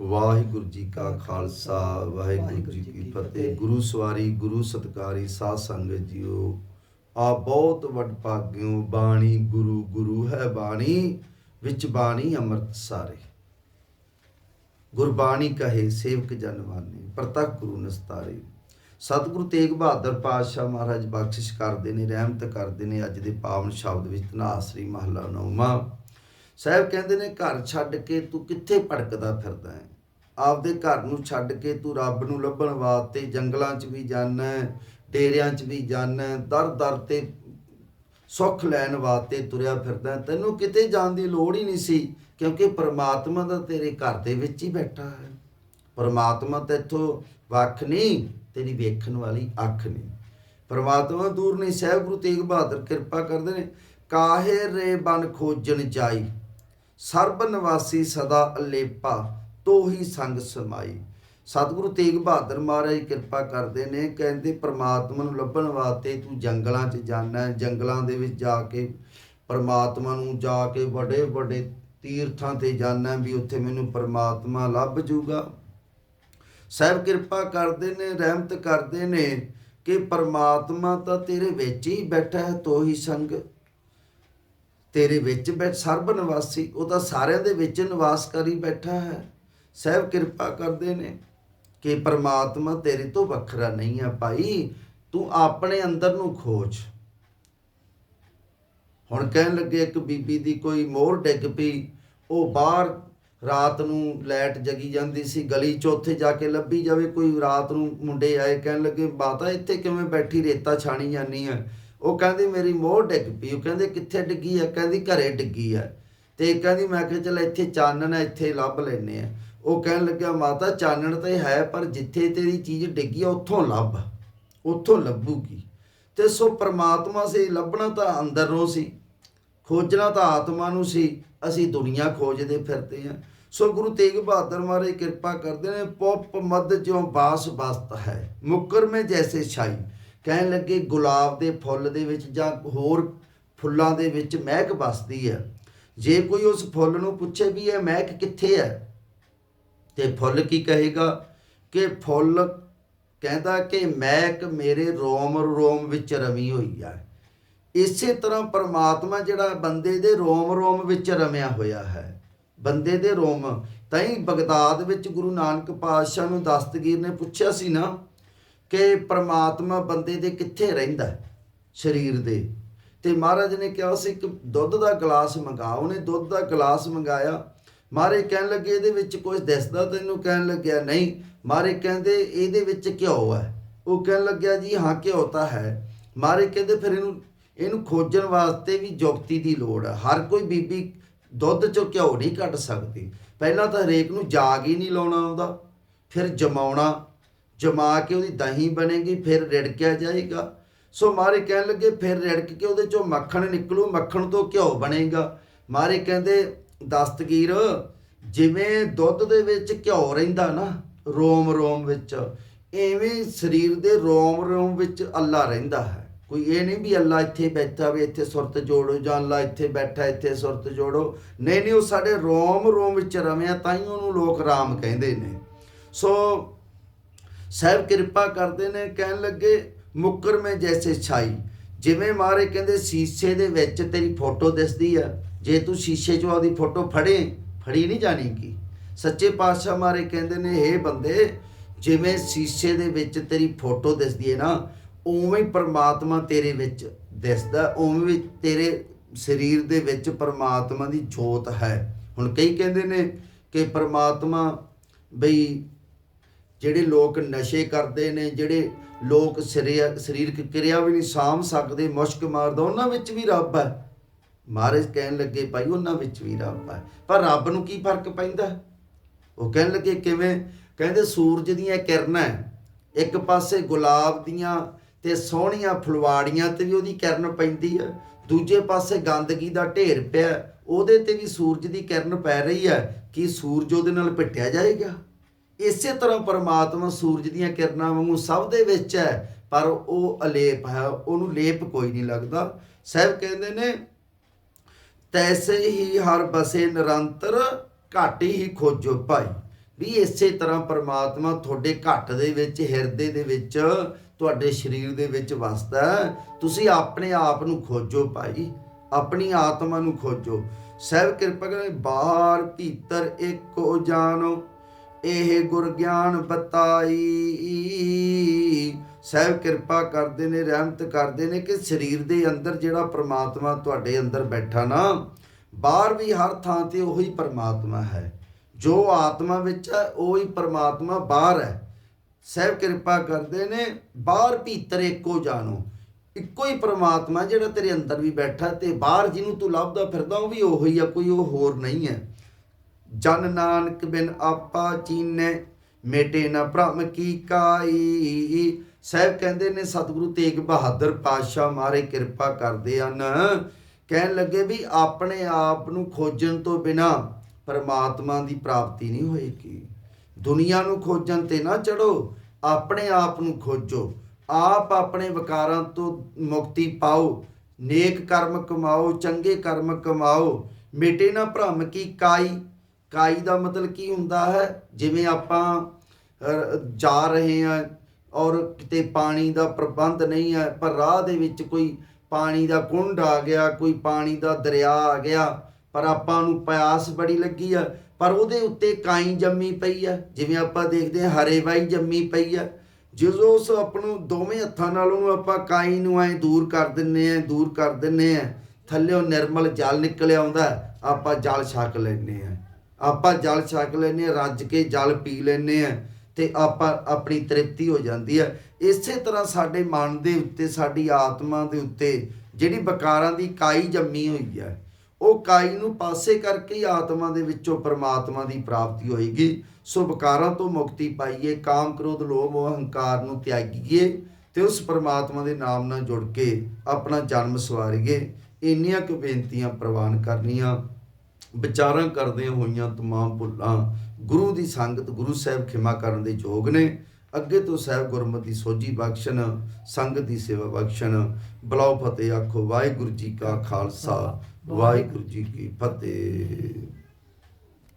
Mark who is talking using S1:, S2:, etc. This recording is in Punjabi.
S1: ਵਾਹਿਗੁਰੂ ਜੀ ਕਾ ਖਾਲਸਾ ਵਾਹਿਗੁਰੂ ਜੀ ਕੀ ਫਤਿਹ। ਗੁਰੂ ਸਵਾਰੀ ਗੁਰੂ ਸਤਕਾਰੀ ਸਾਧ ਸੰਗਤ ਜੀਓ ਆ ਬਹੁਤ ਵੱਡ ਭਾਗਿਓ ਬਾਣੀ ਗੁਰੂ ਗੁਰੂ ਹੈ ਬਾਣੀ ਵਿੱਚ ਬਾਣੀ ਅੰਮ੍ਰਿਤ ਸਾਰੇ ਗੁਰਬਾਣੀ ਕਹੇ ਸੇਵਕ ਜਨ ਮਾਨੇ ਪ੍ਰਤੱਖ ਗੁਰੂ ਨਸਤਾਰੇ। ਸਤਿਗੁਰੂ ਤੇਗ ਬਹਾਦਰ ਪਾਤਸ਼ਾਹ ਮਹਾਰਾਜ ਬਖਸ਼ਿਸ਼ ਕਰਦੇ ਨੇ ਰਹਿਮਤ ਕਰਦੇ ਨੇ ਅੱਜ ਦੇ ਪਾਵਨ ਸ਼ਬਦ ਵਿੱਚ ਤਨਾਸਰੀ ਮਹਲਾ ਨੌਵਾਂ। ਸਾਹਿਬ ਕਹਿੰਦੇ ਨੇ, ਘਰ ਛੱਡ ਕੇ ਤੂੰ ਕਿੱਥੇ ਭਟਕਦਾ ਫਿਰਦਾ ਹੈ? ਆਪਦੇ ਘਰ ਨੂੰ ਛੱਡ ਕੇ ਤੂੰ ਰੱਬ ਨੂੰ ਲੱਭਣ ਵਾਸਤੇ ਜੰਗਲਾਂ 'ਚ ਵੀ ਜਾਣਾ ਡੇਰਿਆਂ 'ਚ ਵੀ ਜਾਣਾ ਦਰ ਦਰ ਤੇ ਸੁੱਖ ਲੈਣ ਵਾਸਤੇ ਤੁਰਿਆ ਫਿਰਦਾ ਤੈਨੂੰ ਕਿਤੇ ਜਾਣ ਦੀ ਲੋੜ ਹੀ ਨਹੀਂ ਸੀ, ਕਿਉਂਕਿ ਪਰਮਾਤਮਾ ਦਾ ਤੇਰੇ ਘਰ ਦੇ ਵਿੱਚ ਹੀ ਬੈਠਾ ਹੈ। ਪ੍ਰਮਾਤਮਾ ਤੇਥੋਂ ਵੱਖ ਨਹੀਂ, ਤੇਰੀ ਵੇਖਣ ਵਾਲੀ ਅੱਖ ਨਹੀਂ। ਪਰਮਾਤਮਾ ਦੂਰ ਨਹੀਂ, ਸਹਿਬ ਗੁਰੂ ਤੇਗ ਬਹਾਦਰ ਕਿਰਪਾ ਕਰਦੇ ਨੇ, ਕਾਹੇ ਰੇ ਬਨ ਖੋਜਣ ਚਾਈ ਸਰਬ ਨਿਵਾਸੀ ਸਦਾ ਅਲੇਪਾ, ਤੋਹੀ ਸੰਗ ਸਮਾਈ। ਸਤਿਗੁਰੂ ਤੇਗ ਬਹਾਦਰ ਮਹਾਰਾਜ ਕਿਰਪਾ ਕਰਦੇ ਨੇ, ਕਹਿੰਦੇ ਪ੍ਰਮਾਤਮਾ ਨੂੰ ਲੱਭਣ ਵਾਸਤੇ ਤੂੰ ਜੰਗਲਾਂ 'ਚ ਜਾਣਾ ਜੰਗਲਾਂ ਦੇ ਵਿੱਚ ਜਾ ਕੇ ਪ੍ਰਮਾਤਮਾ ਨੂੰ ਜਾ ਕੇ ਵੱਡੇ ਵੱਡੇ ਤੀਰਥਾਂ ਤੇ ਜਾਣਾ ਵੀ ਉੱਥੇ ਮੈਨੂੰ ਪ੍ਰਮਾਤਮਾ ਲੱਭ ਜੂਗਾ। ਸਾਹਿਬ ਕਿਰਪਾ ਕਰਦੇ ਨੇ, ਰਹਿਮਤ ਕਰਦੇ ਨੇ ਕਿ ਪਰਮਾਤਮਾ ਤਾਂ ਤੇਰੇ ਵਿੱਚ ਹੀ ਬੈਠਾ ਹੈ, ਤੋਹੀ ਸੰਗ। ਤੇਰੇ ਵਿੱਚ ਬੈਠ ਸਰਬ ਨਿਵਾਸੀ ਉਹ ਤਾਂ ਸਾਰਿਆਂ ਦੇ ਵਿੱਚ ਨਿਵਾਸ ਕਰੀ ਬੈਠਾ ਹੈ। ਸਾਹਿਬ ਕਿਰਪਾ ਕਰਦੇ ਨੇ ਕਿ ਪਰਮਾਤਮਾ ਤੇਰੇ ਤੋਂ ਵੱਖਰਾ ਨਹੀਂ ਹੈ ਭਾਈ, ਤੂੰ ਆਪਣੇ ਅੰਦਰ ਨੂੰ ਖੋਜ। ਹੁਣ ਕਹਿਣ ਲੱਗੇ ਇੱਕ ਬੀਬੀ ਦੀ ਕੋਈ ਮੋਹਰ ਡਿੱਗ ਪਈ, ਉਹ ਬਾਹਰ ਰਾਤ ਨੂੰ ਲਾਈਟ ਜਗੀ ਜਾਂਦੀ ਸੀ, ਗਲੀ 'ਚ ਉੱਥੇ ਜਾ ਕੇ ਲੱਭੀ ਜਾਵੇ, ਕੋਈ ਰਾਤ ਨੂੰ ਮੁੰਡੇ ਆਏ ਕਹਿਣ ਲੱਗੇ ਬਾਤਾ ਇੱਥੇ ਕਿਵੇਂ ਬੈਠੀ ਰੇਤਾ ਛਾਣੀ ਜਾਨੀ ਹੈ? ਉਹ ਕਹਿੰਦੀ ਮੇਰੀ ਮੋਹ ਡਿੱਗ ਪਈ। ਉਹ ਕਹਿੰਦੇ ਕਿੱਥੇ ਡਿੱਗੀ ਹੈ ਕਹਿੰਦੀ ਘਰੇ ਡਿੱਗੀ ਹੈ ਤੇ ਕਹਿੰਦੀ ਮੈਂ ਕਿਹਾ ਚਲ ਇੱਥੇ ਚਾਨਣ ਹੈ ਇੱਥੇ ਲੱਭ ਲੈਨੇ ਆ। ਉਹ ਕਹਿਣ ਲੱਗਿਆ, ਮਾਤਾ ਚਾਨਣ ਤਾਂ ਹੈ, ਪਰ ਜਿੱਥੇ ਤੇਰੀ ਚੀਜ਼ ਡਿੱਗੀ ਆ, ਉੱਥੋਂ ਲੱਭ। ਉੱਥੋਂ ਲੱਭੂਗੀ। ਤੇ ਸੋ ਪ੍ਰਮਾਤਮਾ ਸੇ ਲੱਭਣਾ ਤਾਂ ਅੰਦਰ ਨੂੰ ਸੀ, ਖੋਜਣਾ ਤਾਂ ਆਤਮਾ ਨੂੰ ਸੀ, ਅਸੀਂ ਦੁਨੀਆ ਖੋਜਦੇ ਫਿਰਦੇ ਹਾਂ ਸੋ ਗੁਰੂ ਤੇਗ ਬਹਾਦਰ ਮਹਾਰਾਜ ਕਿਰਪਾ ਕਰਦੇ ਨੇ, ਪੁੱਪ ਮਦ ਜਿਉ ਬਾਸ ਬਸਤ ਹੈ ਮੁਕਰ ਮੇ ਜੈਸੇ ਛਾਈ। ਕਹਿਣ ਲੱਗੇ ਗੁਲਾਬ ਦੇ ਫੁੱਲ ਦੇ ਵਿੱਚ ਜਾਂ ਹੋਰ ਫੁੱਲਾਂ ਦੇ ਵਿੱਚ ਮਹਿਕ ਬਸਦੀ ਹੈ। ਜੇ ਕੋਈ ਉਸ ਫੁੱਲ ਨੂੰ ਪੁੱਛੇ ਵੀ ਇਹ ਮਹਿਕ ਕਿੱਥੇ ਹੈ, ਤੇ ਫੁੱਲ ਕੀ ਕਹੇਗਾ? ਕਿ ਫੁੱਲ ਕਹਿੰਦਾ ਕਿ ਮਹਿਕ ਮੇਰੇ ਰੋਮ ਰੋਮ ਵਿੱਚ ਰਮੀ ਹੋਈ ਹੈ। ਇਸੇ ਤਰ੍ਹਾਂ ਪਰਮਾਤਮਾ ਜਿਹੜਾ ਬੰਦੇ ਦੇ ਰੋਮ ਰੋਮ ਵਿੱਚ ਰਮਿਆ ਹੋਇਆ ਹੈ। ਬੰਦੇ ਦੇ ਰੋਮ, ਤਾਂ ਹੀ ਬਗਦਾਦ ਵਿੱਚ ਗੁਰੂ ਨਾਨਕ ਪਾਤਸ਼ਾਹ ਨੂੰ ਦਸਤਗੀਰ ਨੇ ਪੁੱਛਿਆ ਸੀ ਨਾ ਕਿ ਪਰਮਾਤਮਾ ਬੰਦੇ ਦੇ ਕਿੱਥੇ ਰਹਿੰਦਾ ਸਰੀਰ ਦੇ। ਤੇ ਮਹਾਰਾਜ ਨੇ ਕਿਹਾ ਸੀ ਇੱਕ ਦੁੱਧ ਦਾ ਗਲਾਸ ਮੰਗਾ। ਉਹਨੇ ਦੁੱਧ ਦਾ ਗਲਾਸ ਮੰਗਾਇਆ। ਮਾਰੇ ਕਹਿਣ ਲੱਗੇ, ਇਹਦੇ ਵਿੱਚ ਕੁਝ ਦਿਸਦਾ ਤੈਨੂੰ? ਕਹਿਣ ਲੱਗਿਆ, ਨਹੀਂ। ਮਾਰੇ ਕਹਿੰਦੇ, ਇਹਦੇ ਵਿੱਚ ਘਿਓ ਹੈ। ਉਹ ਕਹਿਣ ਲੱਗਿਆ, ਜੀ ਹਾਂ, ਘਿਓ ਤਾਂ ਹੈ। ਮਾਰੇ ਕਹਿੰਦੇ, ਫਿਰ ਇਹਨੂੰ ਇਹਨੂੰ ਖੋਜਣ ਵਾਸਤੇ ਵੀ ਜੁਗਤੀ ਦੀ ਲੋੜ ਹੈ। ਹਰ ਕੋਈ ਬੀਬੀ ਦੁੱਧ ਚੋਂ ਘਿਓ ਨਹੀਂ ਕੱਢ ਸਕਦੀ। ਪਹਿਲਾਂ ਤਾਂ ਹਰੇਕ ਨੂੰ ਜਾਗ ਹੀ ਨਹੀਂ ਲਾਉਣਾ ਆਉਂਦਾ। ਫਿਰ ਜਮਾਉਣਾ ਜਮਾ ਕੇ ਉਹਦੀ ਦਹੀਂ ਬਣੇਗੀ, ਫਿਰ ਰਿੜਕਿਆ ਜਾਏਗਾ। ਸੋ ਮਾਰੇ ਕਹਿਣ ਲੱਗੇ, ਫਿਰ ਰਿੜਕ ਕੇ ਉਹਦੇ ਚੋਂ ਮੱਖਣ ਨਿਕਲੂ, ਮੱਖਣ ਤੋਂ ਘਿਓ ਬਣੇਗਾ। ਮਾਰੇ ਕਹਿੰਦੇ, ਦਸਤਗੀਰ, ਜਿਵੇਂ ਦੁੱਧ ਦੇ ਵਿੱਚ ਘਿਓ ਰਹਿੰਦਾ ਨਾ ਰੋਮ ਰੋਮ ਵਿੱਚ, ਐਵੇਂ ਸਰੀਰ ਦੇ ਰੋਮ ਰੋਮ ਵਿੱਚ ਅੱਲਾ ਰਹਿੰਦਾ ਹੈ। ਕੋਈ ਇਹ ਨਹੀਂ ਵੀ ਅੱਲਾ ਇੱਥੇ ਬੈਠਾ ਵੀ ਇੱਥੇ ਸੁਰਤ ਜੋੜੋ, ਜਾਂ ਅੱਲਾ ਇੱਥੇ ਬੈਠਾ, ਇੱਥੇ ਸੁਰਤ ਜੋੜੋ। ਨਹੀਂ ਨਹੀਂ, ਉਹ ਸਾਡੇ ਰੋਮ ਰੋਮ ਵਿੱਚ ਰਮਿਆ, ਤਾਂ ਹੀ ਉਹਨੂੰ ਲੋਕ ਰਾਮ ਕਹਿੰਦੇ ਨੇ। ਸੋ ਸਾਹਿਬ ਕਿਰਪਾ ਕਰਦੇ ਨੇ, ਕਹਿਣ ਲੱਗੇ, ਮੁਕਰ ਮੈਂ ਜੈਸੇ ਛਾਈ। ਜਿਵੇਂ ਮਾਰੇ ਕਹਿੰਦੇ, ਸ਼ੀਸ਼ੇ ਦੇ ਵਿੱਚ ਤੇਰੀ ਫੋਟੋ ਦਿਸਦੀ ਆ। ਜੇ ਤੂੰ ਸ਼ੀਸ਼ੇ 'ਚੋਂ ਆਪਦੀ ਫੋਟੋ ਫੜੇ, ਫੜੀ ਨਹੀਂ ਜਾਣੀ ਕੀ ਸੱਚੇ ਪਾਤਸ਼ਾਹ ਮਾਰੇ ਕਹਿੰਦੇ ਨੇ ਇਹ ਬੰਦੇ, ਜਿਵੇਂ ਸ਼ੀਸ਼ੇ ਦੇ ਵਿੱਚ ਤੇਰੀ ਫੋਟੋ ਦਿਸਦੀ ਹੈ ਨਾ, ਉਵੇਂ ਹੀ ਪਰਮਾਤਮਾ ਤੇਰੇ ਵਿੱਚ ਦਿਸਦਾ, ਉਵੇਂ ਵੀ ਤੇਰੇ ਸਰੀਰ ਦੇ ਵਿੱਚ ਪਰਮਾਤਮਾ ਦੀ ਜੋਤ ਹੈ। ਹੁਣ ਕਈ ਕਹਿੰਦੇ ਨੇ ਕਿ ਪਰਮਾਤਮਾ ਬਈ ਜਿਹੜੇ ਲੋਕ ਨਸ਼ੇ ਕਰਦੇ ਨੇ, ਜਿਹੜੇ ਲੋਕ ਸਰੀਰ, ਸਰੀਰਕ ਕਿਰਿਆ ਵੀ ਨਹੀਂ ਸਾਂਭ ਸਕਦੇ, ਮੁਸ਼ਕ ਮਾਰਦਾ, ਉਹਨਾਂ ਵਿੱਚ ਵੀ ਰੱਬ ਹੈ। ਮਹਾਰਾਜ ਕਹਿਣ ਲੱਗੇ, ਭਾਈ ਉਹਨਾਂ ਵਿੱਚ ਵੀ ਰੱਬ ਹੈ। ਪਰ ਰੱਬ ਨੂੰ ਕੀ ਫ਼ਰਕ ਪੈਂਦਾ? ਉਹ ਕਹਿਣ ਲੱਗੇ, ਕਿਵੇਂ? ਕਹਿੰਦੇ ਸੂਰਜ ਦੀਆਂ ਕਿਰਨਾਂ ਇੱਕ ਪਾਸੇ ਗੁਲਾਬ ਦੀਆਂ ਤੇ ਸੋਹਣੀਆਂ ਫੁਲਵਾੜੀਆਂ ਤੇ ਵੀ ਉਹਦੀ ਕਿਰਨ ਪੈਂਦੀ ਹੈ। ਦੂਜੇ ਪਾਸੇ ਗੰਦਗੀ ਦਾ ਢੇਰ ਪਿਆ, ਉਹਦੇ ਤੇ ਵੀ ਸੂਰਜ ਦੀ ਕਿਰਨ ਪੈ ਰਹੀ ਹੈ। ਕਿ ਸੂਰਜ ਉਹਦੇ ਨਾਲ ਪਿੱਟਿਆ ਜਾਏਗਾ? ਇਸੇ ਤਰ੍ਹਾਂ ਪਰਮਾਤਮਾ ਸੂਰਜ ਦੀਆਂ ਕਿਰਨਾਂ ਵਾਂਗੂ ਸਭ ਦੇ ਵਿੱਚ ਹੈ, ਪਰ ਉਹ ਅਲੇਪ ਹੈ, ਉਹਨੂੰ ਲੇਪ ਕੋਈ ਨਹੀਂ ਲੱਗਦਾ। ਸਾਹਿਬ ਕਹਿੰਦੇ ਨੇ, ਤੈਸੇ ਹੀ ਹਰ ਬਸੇ ਨਿਰੰਤਰ ਘਾਟੀ ਹੀ ਖੋਜੋ ਭਾਈ। ਵੀ ਇਸੇ ਤਰ੍ਹਾਂ ਪਰਮਾਤਮਾ ਤੁਹਾਡੇ ਘੱਟ ਦੇ ਵਿੱਚ, ਹਿਰਦੇ ਦੇ ਵਿੱਚ, ਤੁਹਾਡੇ ਸਰੀਰ ਦੇ ਵਿੱਚ ਵਸਦਾ ਤੁਸੀਂ ਆਪਣੇ ਆਪ ਨੂੰ ਖੋਜੋ ਭਾਈ, ਆਪਣੀ ਆਤਮਾ ਨੂੰ ਖੋਜੋ। ਸਹਿਬ ਕਿਰਪਾ ਕਰੇ ਬਾਹਰ ਭੀਤਰ ਇੱਕੋ ਜਾਨੋ ਇਹ ਗੁਰ ਗਿਆਨ ਬਤਾਈ। ਸਹਿਬ ਕਿਰਪਾ ਕਰਦੇ ਨੇ, ਰਹਿਮਤ ਕਰਦੇ ਨੇ ਕਿ ਸਰੀਰ ਦੇ ਅੰਦਰ ਜਿਹੜਾ ਪ੍ਰਮਾਤਮਾ ਤੁਹਾਡੇ ਅੰਦਰ ਬੈਠਾ ਨਾ, ਬਾਹਰ ਵੀ ਹਰ ਥਾਂ ਤੇ ਉਹੀ ਪ੍ਰਮਾਤਮਾ ਹੈ। ਜੋ ਆਤਮਾ ਵਿੱਚ ਹੈ, ਉਹੀ ਪ੍ਰਮਾਤਮਾ ਬਾਹਰ ਹੈ। ਸਹਿਬ ਕਿਰਪਾ ਕਰਦੇ ਨੇ, ਬਾਹਰ ਭੀਤਰ ਇੱਕੋ ਜਾਣੋ। ਇੱਕੋ ਹੀ ਪ੍ਰਮਾਤਮਾ ਜਿਹੜਾ ਤੇਰੇ ਅੰਦਰ ਵੀ ਬੈਠਾ ਤੇ ਬਾਹਰ ਜਿਹਨੂੰ ਤੂੰ ਲੱਭਦਾ ਫਿਰਦਾ, ਉਹ ਵੀ ਉਹੀ ਆ, ਕੋਈ ਉਹ ਹੋਰ ਨਹੀਂ ਹੈ। ਜਨ ਨਾਨਕ ਬਿਨ ਆਪਾ ਚੀਨੈ, ਮੇਟੇ ਨਾ ਭ੍ਰਮ ਕੀ ਕਾਈ। ਸਾਹਿਬ ਕਹਿੰਦੇ ਨੇ, ਸਤਿਗੁਰੂ ਤੇਗ ਬਹਾਦਰ ਪਾਤਸ਼ਾਹ ਮਾਰੇ ਕਿਰਪਾ ਕਰਦੇ ਹਨ। ਕਹਿਣ ਲੱਗੇ ਵੀ ਆਪਣੇ ਆਪ ਨੂੰ ਖੋਜਣ ਤੋਂ ਬਿਨਾ ਪਰਮਾਤਮਾ ਦੀ ਪ੍ਰਾਪਤੀ ਨਹੀਂ ਹੋਏਗੀ। ਦੁਨੀਆ ਨੂੰ ਖੋਜਣ ਤੇ ਨਾ ਚੜੋ ਆਪਣੇ ਆਪ ਨੂੰ ਖੋਜੋ। ਆਪ ਆਪਣੇ ਵਿਕਾਰਾਂ ਤੋਂ ਮੁਕਤੀ ਪਾਓ, ਨੇਕ ਕਰਮ ਕਮਾਓ, ਚੰਗੇ ਕਰਮ ਕਮਾਓ, ਮਿਟੇ ਨਾ ਭ੍ਰਮ ਕੀ ਕਾਈ। ਕਾਈ ਦਾ ਮਤਲਬ ਕੀ ਹੁੰਦਾ ਹੈ? ਜਿਵੇਂ ਆਪਾਂ ਜਾ ਰਹੇ ਹਾਂ ਔਰ ਕਿਤੇ ਪਾਣੀ ਦਾ ਪ੍ਰਬੰਧ ਨਹੀਂ ਹੈ, ਪਰ ਰਾਹ ਦੇ ਵਿੱਚ ਕੋਈ ਪਾਣੀ ਦਾ ਕੁੰਡ ਆ ਗਿਆ, ਕੋਈ ਪਾਣੀ ਦਾ ਦਰਿਆ ਆ ਗਿਆ, ਪਰ ਆਪਾਂ ਨੂੰ ਪਿਆਸ ਬੜੀ ਲੱਗੀ ਆ, ਪਰ ਉਹਦੇ ਉੱਤੇ ਕਾਈ ਜੰਮੀ ਪਈ ਆ। ਜਿਵੇਂ ਆਪਾਂ ਦੇਖਦੇ ਹਾਂ, ਹਰੇ ਬਾਈ ਜੰਮੀ ਪਈ ਆ। ਜਦੋਂ ਉਸ ਆਪ ਨੂੰ ਦੋਵੇਂ ਹੱਥਾਂ ਨਾਲ ਉਹਨੂੰ ਆਪਾਂ ਕਾਈ ਨੂੰ ਐ ਦੂਰ ਕਰ ਦਿੰਨੇ ਆ ਦੂਰ ਕਰ ਦਿੰਨੇ ਆ ਥੱਲੇੋਂ ਨਿਰਮਲ ਜਲ ਨਿਕਲ ਆਉਂਦਾ, ਆਪਾਂ ਜਲ ਛਕ ਲੈਨੇ ਆ ਆਪਾਂ ਜਲ ਛਕ ਲੈਨੇ ਆ ਰੱਜ ਕੇ ਜਲ ਪੀ ਲੈਨੇ ਆ ਤੇ ਆਪਾਂ ਆਪਣੀ ਤ੍ਰਿਪਤੀ ਹੋ ਜਾਂਦੀ ਹੈ। ਇਸੇ ਤਰ੍ਹਾਂ ਸਾਡੇ ਮਨ ਦੇ ਉੱਤੇ, ਸਾਡੀ ਆਤਮਾ ਦੇ ਉੱਤੇ ਜਿਹੜੀ ਵਿਕਾਰਾਂ ਦੀ ਕਾਈ ਜੰਮੀ ਹੋਈ ਹੈ, ਉਹ ਕਾਈ ਨੂੰ ਪਾਸੇ ਕਰਕੇ ਆਤਮਾ ਦੇ ਵਿੱਚੋਂ ਪਰਮਾਤਮਾ ਦੀ ਪ੍ਰਾਪਤੀ ਹੋਏਗੀ। ਸੋ ਵਿਕਾਰਾਂ ਤੋਂ ਮੁਕਤੀ ਪਾਈਏ, ਕਾਮ ਕ੍ਰੋਧ, ਲੋਭ ਮੋਹ ਹੰਕਾਰ ਨੂੰ ਤਿਆਗੀਏ ਤੇ ਉਸ ਪਰਮਾਤਮਾ ਦੇ ਨਾਮ ਨਾਲ ਜੁੜ ਕੇ ਆਪਣਾ ਜਨਮ ਸਵਾਰੀਏ। ਇੰਨੀਆਂ ਕੁ ਬੇਨਤੀਆਂ ਪ੍ਰਵਾਨ ਕਰਨੀਆਂ। ਵਿਚਾਰਾਂ ਕਰਦਿਆਂ ਹੋਈਆਂ ਤਮਾਮ ਭੁੱਲਾਂ ਗੁਰੂ ਦੀ ਸੰਗਤ, ਗੁਰੂ ਸਾਹਿਬ ਖਿਮਾ ਕਰਨ ਦੇ ਯੋਗ ਨੇ। ਅੱਗੇ ਤੋਂ ਸਾਹਿਬ ਗੁਰਮਤਿ ਸੋਝੀ ਬਖਸ਼ਣ, ਸੰਗਤ ਦੀ ਸੇਵਾ ਬਖਸ਼ਣ। ਬਲਾਉ ਫਤਿਹ ਆਖੋ, ਵਾਹਿਗੁਰੂ ਜੀ ਕਾ ਖਾਲਸਾ, ਵਾਹਿਗੁਰੂ ਜੀ ਕੀ ਫਤਿਹ।